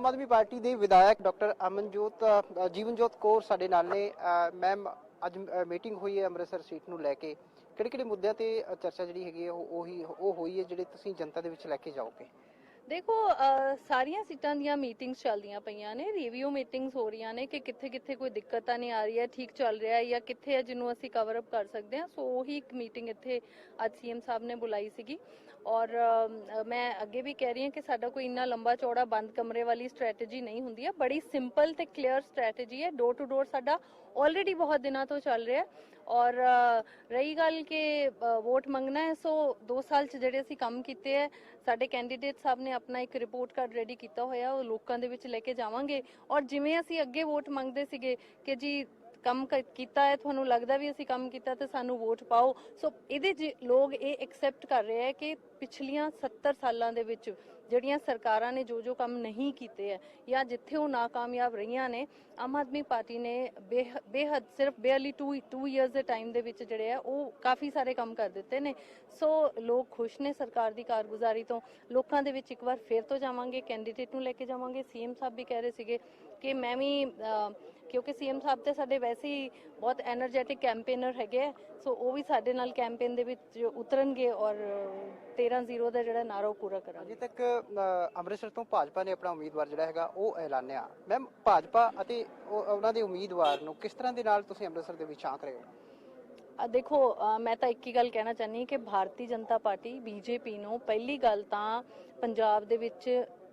Aam Aadmi party ਦੇ ਵਿਧਾਇਕ doctor Amanjot Jeevanjot Kaur ਸਾਡੇ ਨਾਲ ਨੇ। ਅ, ਮੈਮ ਅੱਜ ਮੀਟਿੰਗ ਹੋਈ ਹੈ ਅੰਮ੍ਰਿਤਸਰ ਸੀਟ ਨੂੰ ਲੈ ਕੇ। ਕਿਹੜੇ ਕਿਹੜੇ ਮੁੱਦਿਆਂ ਤੇ ਚਰਚਾ ਜਿਹੜੀ ਹੈਗੀ ਹੈ ਉਹ ਉਹੀ ਉਹ ਹੋਈ ਹੈ ਜਿਹੜੇ ਤੁਸੀਂ ਜਨਤਾ ਦੇ ਵਿੱਚ ਲੈ ਕੇ ਜਾਓਗੇ? ਦੇਖੋ ਸਾਰੀਆਂ ਸੀਟਾਂ ਦੀਆਂ ਮੀਟਿੰਗਸ ਚੱਲਦੀਆਂ ਪਈਆਂ ਨੇ ਰਿਵਿਊ ਮੀਟਿੰਗਸ ਹੋ ਰਹੀਆਂ ਨੇ ਕਿ ਕਿੱਥੇ ਕਿੱਥੇ ਕੋਈ ਦਿੱਕਤ ਤਾਂ ਨਹੀਂ ਆ ਰਹੀ ਹੈ, ਠੀਕ ਚੱਲ ਰਿਹਾ ਹੈ ਜਾਂ ਕਿੱਥੇ ਹੈ ਜਿਹਨੂੰ ਅਸੀਂ ਕਵਰ ਅਪ ਕਰ ਸਕਦੇ ਹਾਂ। ਸੋ ਉਹੀ ਇੱਕ ਮੀਟਿੰਗ ਇੱਥੇ ਅੱਜ ਸੀਐਮ ਸਾਹਿਬ ਨੇ ਬੁਲਾਈ ਸੀਗੀ। ਔਰ ਮੈਂ ਅੱਗੇ ਵੀ ਕਹਿ ਰਹੀ ਹਾਂ ਕਿ ਸਾਡਾ ਕੋਈ ਇੰਨਾ ਲੰਬਾ ਚੌੜਾ ਬੰਦ ਕਮਰੇ ਵਾਲੀ ਸਟ੍ਰੈਟਜੀ ਨਹੀਂ ਹੁੰਦੀ ਹੈ। ਬੜੀ ਸਿੰਪਲ ਤੇ ਕਲੀਅਰ ਸਟ੍ਰੈਟਜੀ ਹੈ। ਡੋਰ ਟੂ ਡੋਰ ਸਾਡਾ ਆਲਰੇਡੀ ਬਹੁਤ ਦਿਨਾਂ ਤੋਂ ਚੱਲ ਰਿਹਾ ਹੈ। ਔਰ ਰਹੀ ਗੱਲ ਕਿ ਵੋਟ ਮੰਗਣਾ ਹੈ, ਸੋ 2 ਸਾਲ ਚ ਜਿਹੜੇ ਅਸੀਂ ਕੰਮ ਕੀਤੇ ਹੈ, ਸਾਡੇ ਕੈਂਡੀਡੇਟ ਸਾਹਿਬ ਨੇ ਆਪਣਾ ਇੱਕ ਰਿਪੋਰਟ ਕਾਰਡ ਰੈਡੀ ਕੀਤਾ ਹੋਇਆ, ਉਹ ਲੋਕਾਂ ਦੇ ਵਿੱਚ ਲੈ ਕੇ ਜਾਵਾਂਗੇ। ਔਰ ਜਿਵੇਂ ਅਸੀਂ ਅੱਗੇ ਵੋਟ ਮੰਗਦੇ ਸੀਗੇ ਕਿ ਜੀ ਕੰਮ ਕ- ਕੀਤਾ ਹੈ, ਤੁਹਾਨੂੰ ਲੱਗਦਾ ਵੀ ਅਸੀਂ ਕੰਮ ਕੀਤਾ ਤੇ ਸਾਨੂੰ ਵੋਟ ਪਾਓ, ਸੋ ਇਹਦੇ 'ਚ ਲੋਕ ਇਹ ਐਕਸੈਪਟ ਕਰ ਰਹੇ ਹੈ ਕਿ ਪਿਛਲੀਆਂ 70 ਸਾਲਾਂ ਦੇ ਵਿੱਚ ਜਿਹੜੀਆਂ ਸਰਕਾਰਾਂ ਨੇ ਜੋ ਜੋ ਕੰਮ ਨਹੀਂ ਕੀਤੇ ਹੈ ਜਾਂ ਜਿੱਥੇ ਉਹ ਨਾਕਾਮਯਾਬ ਰਹੀਆਂ ਨੇ ਆਮ ਆਦਮੀ ਪਾਰਟੀ ਨੇ ਬੇਹ- ਬੇਹੱਦ ਸਿਰਫ ਬੇਅਰਲੀ 2 2 ਇਅਰਸ ਦੇ ਟਾਈਮ ਦੇ ਵਿੱਚ ਜਿਹੜੇ ਆ ਉਹ ਕਾਫੀ ਸਾਰੇ ਕੰਮ ਕਰ ਦਿੱਤੇ ਨੇ। ਸੋ ਲੋਕ ਖੁਸ਼ ਨੇ ਸਰਕਾਰ ਦੀ ਕਾਰਗੁਜ਼ਾਰੀ ਤੋਂ। ਲੋਕਾਂ ਦੇ ਵਿੱਚ ਇੱਕ ਵਾਰ ਫੇਰ ਤੋਂ ਜਾਵਾਂਗੇ ਕੈਂਡੀਡੇਟ ਨੂੰ ਲੈ ਕੇ ਜਾਵਾਂਗੇ। ਸੀਐਮ ਸਾਹਿਬ ਵੀ ਕਹਿ ਰਹੇ ਸੀਗੇ ਕਿ ਮੈਂ ਵੀ ਅਹ, ਕਿਉਂਕਿ ਸੀਐਮ ਸਾਹਿਬ ਤੇ ਸਾਡੇ ਵੈਸੇ ਹੀ ਬਹੁਤ એનર્ਜੈਟਿਕ ਕੈਂਪੇਨਰ ਹੈਗੇ ਸੋ ਉਹ ਵੀ ਸਾਡੇ ਨਾਲ ਕੈਂਪੇਨ ਦੇ ਵਿੱਚ ਉਤਰਨਗੇ ਔਰ 13-0 ਦਾ ਜਿਹੜਾ ਨਾਰਾ ਪੂਰਾ ਕਰਾਂਗੇ। ਅਜੇ ਤੱਕ ਅੰਮ੍ਰਿਤਸਰ ਤੋਂ ਭਾਜਪਾ ਨੇ ਆਪਣਾ ਉਮੀਦਵਾਰ ਜਿਹੜਾ ਹੈਗਾ ਉਹ ਐਲਾਨਿਆ। ਮੈਮ ਭਾਜਪਾ ਅਤੇ ਉਹਨਾਂ ਦੇ ਉਮੀਦਵਾਰ ਨੂੰ ਕਿਸ ਤਰ੍ਹਾਂ ਦੇ ਨਾਲ ਤੁਸੀਂ ਅੰਮ੍ਰਿਤਸਰ ਦੇ ਵਿੱਚ ਆਂਕ ਰਹੇ ਹੋ? ਦੇਖੋ ਮੈਂ ਤਾਂ ਇੱਕ ਹੀ ਗੱਲ ਕਹਿਣਾ ਚਾਹਨੀ ਕਿ ਭਾਰਤੀ ਜਨਤਾ ਪਾਰਟੀ ਬੀਜੇਪੀ ਨੂੰ ਪਹਿਲੀ ਗੱਲ ਤਾਂ ਪੰਜਾਬ ਦੇ ਵਿੱਚ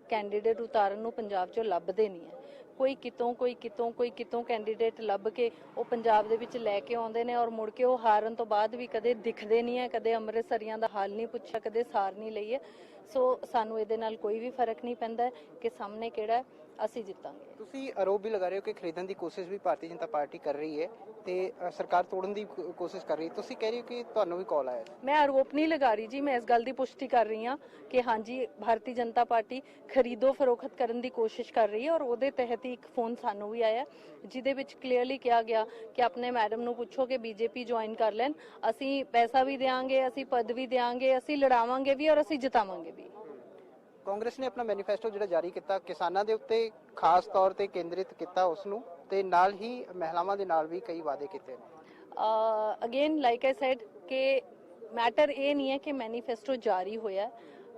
ਕੈਂਡੀਡੇਟ ਉਤਾਰਨ ਨੂੰ ਪੰਜਾਬ 'ਚੋਂ ਲੱਭਦੇ ਨਹੀਂ ਹੈ। ਕੋਈ ਕਿਤੋਂ ਕੋਈ ਕਿਤੋਂ ਕੋਈ ਕਿਤੋਂ ਕੈਂਡੀਡੇਟ ਲੱਭ ਕੇ ਉਹ ਪੰਜਾਬ ਦੇ ਵਿੱਚ ਲੈ ਕੇ ਆਉਂਦੇ ਨੇ ਔਰ ਮੁੜ ਕੇ ਉਹ ਹਾਰਨ ਤੋਂ ਬਾਅਦ ਵੀ ਕਦੇ ਦਿਖਦੇ ਨਹੀਂ ਹੈ, ਕਦੇ ਅੰਮ੍ਰਿਤਸਰੀਆਂ ਦਾ ਹਾਲ ਨਹੀਂ ਪੁੱਛਿਆ, ਕਦੇ ਸਾਰ ਨਹੀਂ ਲਈ ਹੈ। ਸੋ ਸਾਨੂੰ ਇਹਦੇ ਨਾਲ ਕੋਈ ਵੀ ਫ਼ਰਕ ਨਹੀਂ ਪੈਂਦਾ ਕਿ ਸਾਹਮਣੇ ਕਿਹੜਾ ਅਸੀਂ ਜਿੱਤਾਂਗੇ। ਤੁਸੀਂ ਆਰੋਪ ਵੀ ਲਗਾ ਰਹੇ ਹੋ ਕਿ ਖਰੀਦਣ ਦੀ ਕੋਸ਼ਿਸ਼ ਵੀ ਭਾਰਤੀ ਜਨਤਾ ਪਾਰਟੀ ਕਰ ਰਹੀ ਹੈ ਤੇ ਅ, ਸਰਕਾਰ ਤੋੜਨ ਦੀ ਕੋ- ਕੋਸ਼ਿਸ਼ ਕਰ ਰਹੀ ਹੈ। ਤੁਸੀਂ ਕਹਿ ਰਹੇ ਹੋ ਕਿ ਤੁਹਾਨੂੰ ਵੀ ਕਾਲ ਆਇਆ ਮੈਂ ਆਰੋਪ ਨਹੀਂ ਲਗਾ ਰਹੀ ਜੀ ਮੈਂ ਇਸ ਗੱਲ ਦੀ ਪੁਸ਼ਟੀ ਕਰ ਰਹੀ ਹਾਂ ਕਿ ਹਾਂਜੀ ਭਾਰਤੀ ਜਨਤਾ ਪਾਰਟੀ ਖਰੀਦੋ ਫਰੋਖਤ ਕਰਨ ਦੀ ਕੋਸ਼ਿਸ਼ ਕਰ ਰਹੀ ਹੈ ਔਰ ਉਹਦੇ ਤਹਿਤ ਹੀ ਇੱਕ ਫੋਨ ਸਾਨੂੰ ਵੀ ਆਇਆ ਜਿਹਦੇ ਵਿੱਚ ਕਲੀਅਰਲੀ ਕਿਹਾ ਗਿਆ ਕਿ ਆਪਣੇ ਮੈਡਮ ਨੂੰ ਪੁੱਛੋ ਕਿ ਬੀਜੇਪੀ ਜੁਆਇਨ ਕਰ ਲੈਣ। ਅਸੀਂ ਪੈਸਾ ਵੀ ਦੇਵਾਂਗੇ ਅਸੀਂ ਪਦ ਵੀ ਦੇਵਾਂਗੇ ਅਸੀਂ ਲੜਾਵਾਂਗੇ ਵੀ ਔਰ ਅਸੀਂ ਜਿਤਾਵਾਂਗੇ ਵੀ। ਕਾਂਗਰਸ ਨੇ ਆਪਣਾ ਮੈਨੀਫੈਸਟੋ ਜਿਹੜਾ ਜਾਰੀ ਕੀਤਾ, ਕਿਸਾਨਾਂ ਦੇ ਉੱਤੇ ਖਾਸ ਤੌਰ ਤੇ ਕੇਂਦਰਿਤ ਕੀਤਾ ਉਸ ਨੂੰ ਤੇ ਨਾਲ ਹੀ ਮਹਿਲਾਵਾਂ ਦੇ ਨਾਲ ਵੀ ਕਈ ਵਾਅਦੇ ਕੀਤੇ ਨੇ। ਅਗੇਨ ਲਾਈਕ ਆਈ ਸੈਡ ਕਿ ਮੈਟਰ ਇਹ ਨਹੀਂ ਹੈ ਕਿ ਮੈਨੀਫੈਸਟੋ ਜਾਰੀ ਹੋਇਆ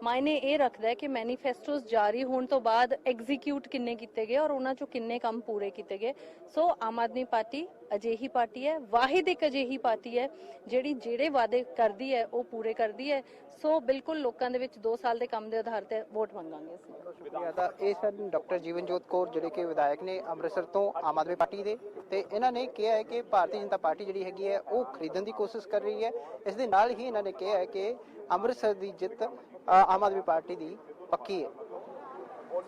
ਮਾਇਨੇ ਇਹ ਰੱਖਦਾ ਹੈ ਕਿ ਮੈਨੀਫੈਸਟੋਸ ਜਾਰੀ ਹੋਣ ਤੋਂ ਬਾਅਦ ਐਗਜ਼ੀਕਿਊਟ ਕਿੰਨੇ ਕੀਤੇ ਗਏ ਔਰ ਉਹਨਾਂ ਚੋਂ ਕਿੰਨੇ ਕੰਮ ਪੂਰੇ ਕੀਤੇ ਗਏ। ਸੋ ਆਮ ਆਦਮੀ ਪਾਰਟੀ ਅਜਿਹੀ ਪਾਰਟੀ ਹੈ, ਵਾਹਿਦ ਇੱਕ ਅਜਿਹੀ ਪਾਰਟੀ ਹੈ, ਜਿਹੜੀ ਜਿਹੜੇ ਵਾਅਦੇ ਕਰਦੀ ਹੈ, ਉਹ ਪੂਰੇ ਕਰਦੀ ਹੈ। ਸੋ ਬਿਲਕੁਲ ਲੋਕਾਂ ਦੇ ਵਿੱਚ 2 ਸਾਲ ਦੇ ਕੰਮ ਦੇ ਆਧਾਰ ਤੇ ਵੋਟ ਮੰਗਾਂਗੇ ਅਸੀਂ। ਸ਼ੁਕਰੀਆ ਤਾਂ ਇਹ ਸਨ ਡਾਕਟਰ ਜੀਵਨਜੋਤ ਕੌਰ, ਜਿਹੜੇ ਕਿ ਵਿਧਾਇਕ ਨੇ ਅੰਮ੍ਰਿਤਸਰ ਤੋਂ ਆਮ ਆਦਮੀ ਪਾਰਟੀ ਦੇ। ਤੇ ਇਹਨਾਂ ਨੇ ਕਿਹਾ ਹੈ ਕਿ ਭਾਰਤੀ ਜਨਤਾ ਪਾਰਟੀ ਜਿਹੜੀ ਹੈਗੀ ਹੈ, ਉਹ ਖਰੀਦਣ ਦੀ ਕੋਸ਼ਿਸ਼ ਕਰ ਰਹੀ ਹੈ। ਇਸ ਦੇ ਨਾਲ ਹੀ ਇਹਨਾਂ ਨੇ ਕਿਹਾ ਹੈ ਕਿ ਅੰਮ੍ਰਿਤਸਰ ਦੀ ਜਿੱਤ ਆਮ ਆਦਮੀ ਪਾਰਟੀ ਦੀ ਪੱਕੀ ਹੈ।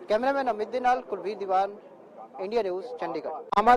ਕੈਮਰਾਮੈਨ ਅਮਿਤ ਦੇ ਨਾਲ ਕੁਲਵੀਰ ਦੀਵਾਨ, ਇੰਡੀਆ ਨਿਊਜ਼, ਚੰਡੀਗੜ੍ਹ। ਆਮ ਆਦ-